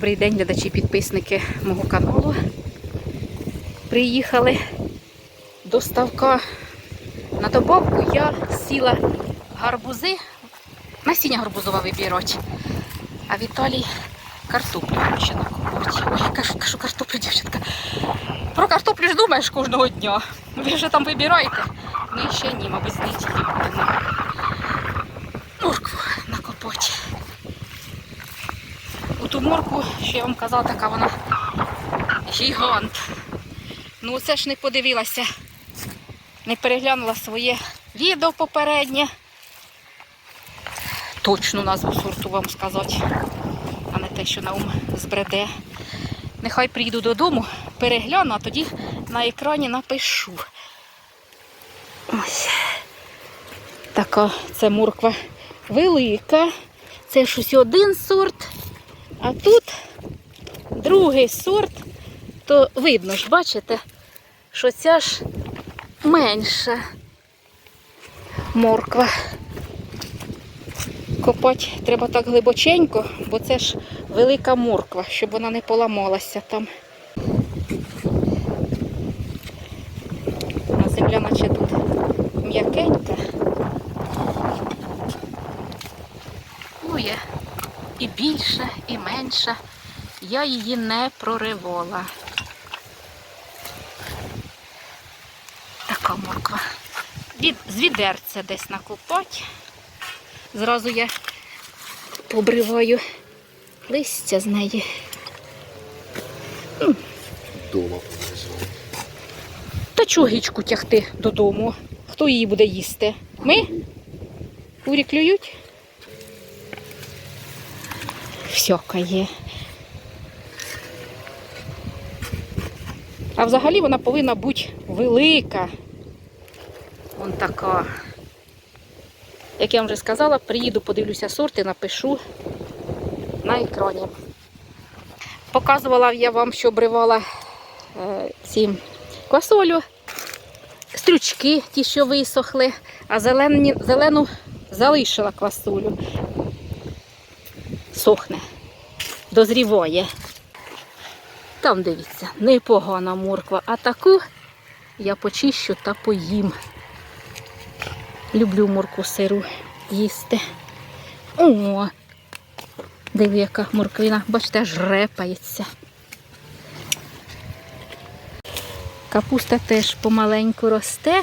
Добрий день, глядачі підписники мого каналу. Приїхали до ставка на добавку. Я сіла гарбузи, насіння гарбузова вибирати. А Віталій картоплю хоче накупити. Ой, я кажу, кажу картоплю, дівчатка. Про картоплю ж думаєш кожного дня. Ви вже там вибираєте. Ми ще ні, мабуть, з будемо. Моркву накопати. Морку, що я вам казала, така вона гігант. Ну це ж не подивилася, не переглянула своє відео попереднє. Точну назву сорту вам сказати, а не те, що на ум збреде. Нехай приїду додому, перегляну, а тоді на екрані напишу. Ось. Така це морква велика. Це щось один сорт. А тут другий сорт, то видно ж, бачите, що ця ж менша морква. Копати треба так глибоченько, бо це ж велика морква, щоб вона не поламалася там. А земля наче тут м'якенька. Ну, є і більша, і менша. Я її не проривала. Така морква. Від, з відерця десь накопати. Зразу я побриваю листя з неї. Дома. Та чого тягти додому? Хто її буде їсти? Ми? Курі клюють? Всяка є. А взагалі вона повинна бути велика. Вон така. Як я вам вже сказала, приїду, подивлюся сорти, напишу на екрані. Показувала я вам, що обривала е, ці квасолю, стрючки, ті, що висохли, а зелені, зелену залишила квасолю. Сохне, дозріває. Там дивіться, непогана морква, а таку я почищу та поїм. Люблю морку сиру їсти. О, диви, яка морквина, бачите, аж репається. Капуста теж помаленьку росте.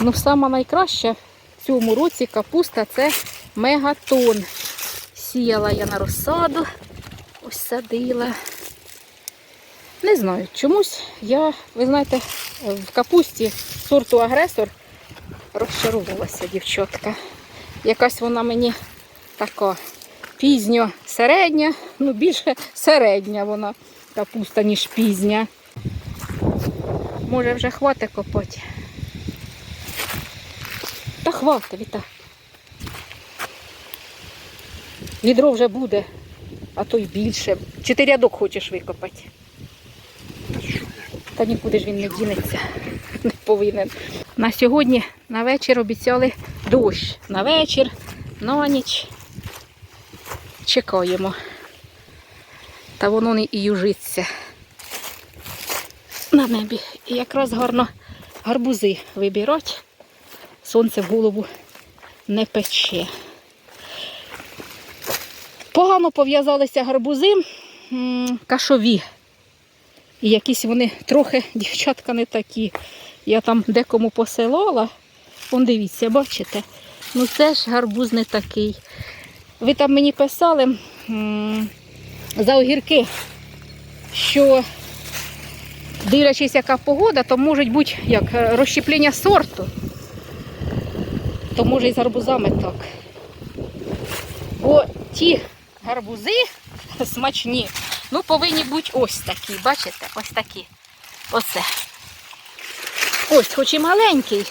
Ну, сама найкраща в цьому році капуста це мегатон. Сіяла я на розсаду, ось садила. Не знаю, чомусь я, ви знаєте, в капусті сорту агресор розчарувалася дівчатка. Якась вона мені така пізньо середня, ну більше середня вона капуста, ніж пізня. Може вже хватить копати. Та хватить, Віта. Відро вже буде, а то й більше. Чи ти рядок хочеш викопати? Та нікуди ж він не дінеться. Не повинен. На сьогодні на вечір обіцяли дощ. На вечір, на ніч. Чекаємо. Та воно не і южиться на небі. І якраз гарно гарбузи вибирати. Сонце в голову не пече. Погано пов'язалися гарбузи кашові. І якісь вони трохи, дівчатка, не такі. Я там декому посилала. Вон дивіться, бачите? Ну це ж гарбуз не такий. Ви там мені писали за огірки, що дивлячись, яка погода, то може бути як е, розщеплення сорту. То може і з гарбузами так. Бо ті гарбузи смачні, ну повинні бути ось такі, бачите? Ось такі. Оце. Ось, хоч і маленький,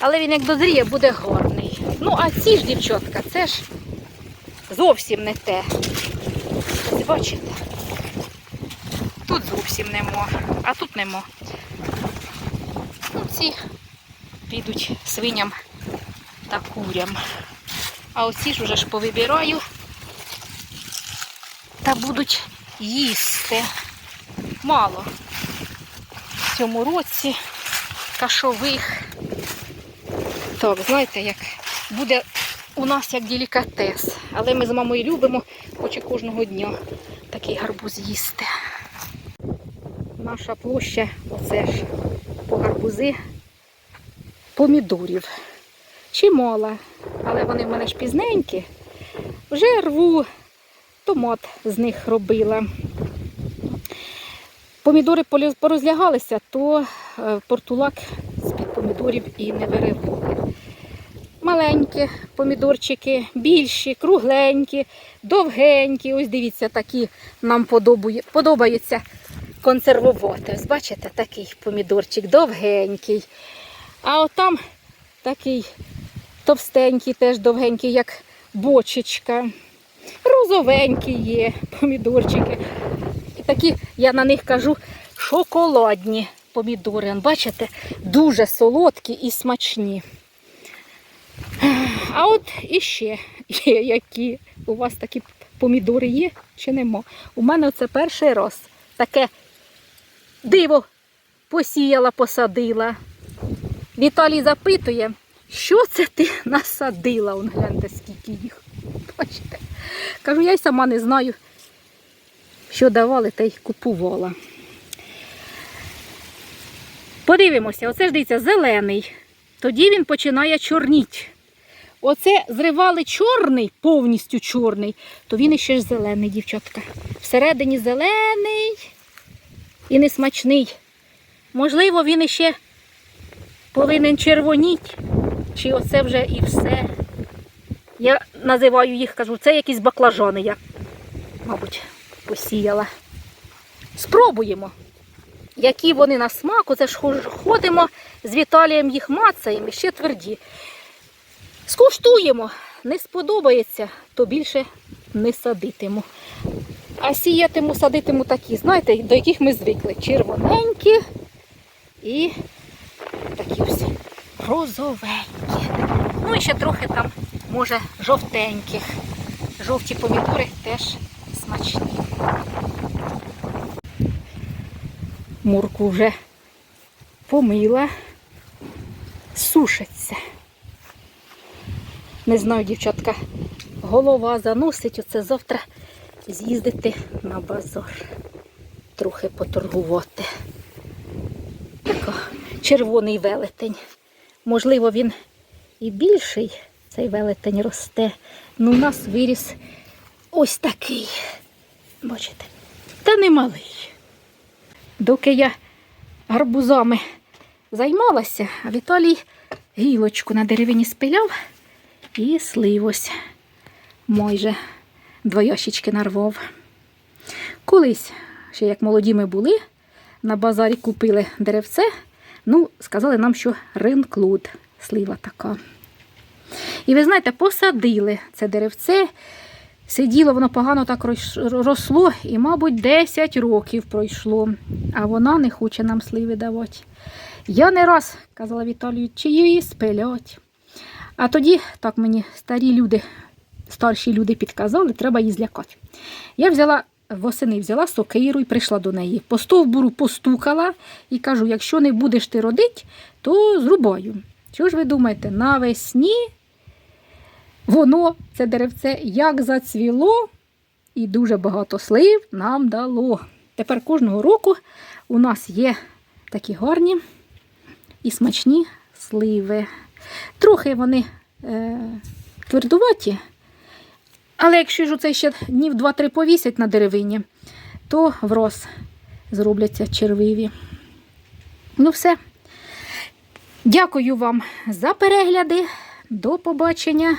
але він як дозріє, буде гарний. Ну, а ці ж дівчатка, це ж зовсім не те. Ось бачите? Тут зовсім нема, а тут нема. Ну, ці підуть свиням та курям. А оці ж уже ж повибираю. Та будуть їсти. Мало в цьому році кашових. Так, знаєте, як буде у нас як делікатес. Але ми з мамою любимо, хоче кожного дня такий гарбуз їсти. Наша площа, оце ж по гарбузи помідорів. Чимала, але вони в мене ж пізненькі. Вже рву, томат з них робила. Помідори порозлягалися, то е, портулак з-під помідорів і не виривали. Маленькі помідорчики, більші, кругленькі, довгенькі. Ось дивіться, такі нам подобаються консервувати. Ось бачите, такий помідорчик довгенький. А отам такий товстенький, теж довгенький, як бочечка. Розовенькі є помідорчики. І такі, я на них кажу, шоколадні помідори. Бачите, дуже солодкі і смачні. А от іще є які. У вас такі помідори є чи нема? У мене це перший раз. Таке диво посіяла, посадила. Віталій запитує, що це ти насадила? Он гляньте, скільки їх. Бачите? Кажу, я й сама не знаю, що давали, та й купувала. Подивимося, оце ж дивіться, зелений. Тоді він починає чорніть. Оце зривали чорний, повністю чорний, то він іще ж зелений, дівчатка. Всередині зелений і несмачний. Можливо, він іще повинен червоніть, чи оце вже і все. Я називаю їх, кажу, це якісь баклажани я, мабуть, посіяла. Спробуємо. Які вони на смак, оце ж ходимо з Віталієм їх мацаємо, і ще тверді. Скуштуємо. Не сподобається, то більше не садитиму. А сіятиму, садитиму такі, знаєте, до яких ми звикли. Червоненькі і такі ось розовенькі. Ну і ще трохи там, може, жовтеньких. Жовті помідори теж смачні. Мурку вже помила, сушиться. Не знаю, дівчатка, голова заносить оце завтра з'їздити на базар. Трохи поторгувати. Тако, червоний велетень. Можливо, він і більший, цей велетень росте. Ну, у нас виріс ось такий. Бачите? Та не малий. Доки я гарбузами займалася, а Віталій гілочку на деревині спиляв і слив ось майже два ящички нарвав. Колись, ще як молоді ми були, на базарі купили деревце. Ну, сказали нам, що ринклуд, слива така. І ви знаєте, посадили це деревце. Сиділо, воно погано так рос- росло, і, мабуть, 10 років пройшло, а вона не хоче нам сливи давати. Я не раз казала Віталію, чи її спилять. А тоді так мені старі люди, старші люди підказали, треба її злякати. Я взяла восени, взяла сокиру і прийшла до неї. По стовбуру постукала і кажу: якщо не будеш ти родити, то зрубаю. Що ж ви думаєте, навесні воно, це деревце, як зацвіло, і дуже багато слив нам дало. Тепер кожного року у нас є такі гарні і смачні сливи. Трохи вони е, твердуваті, але якщо ж оце ще днів 2-3 повісять на деревині, то враз зробляться червиві. Ну все. Дякую вам за перегляди. До побачення,